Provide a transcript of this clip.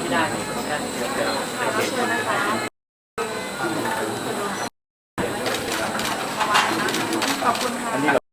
ไม่ได้ ขอบคุณค่ะ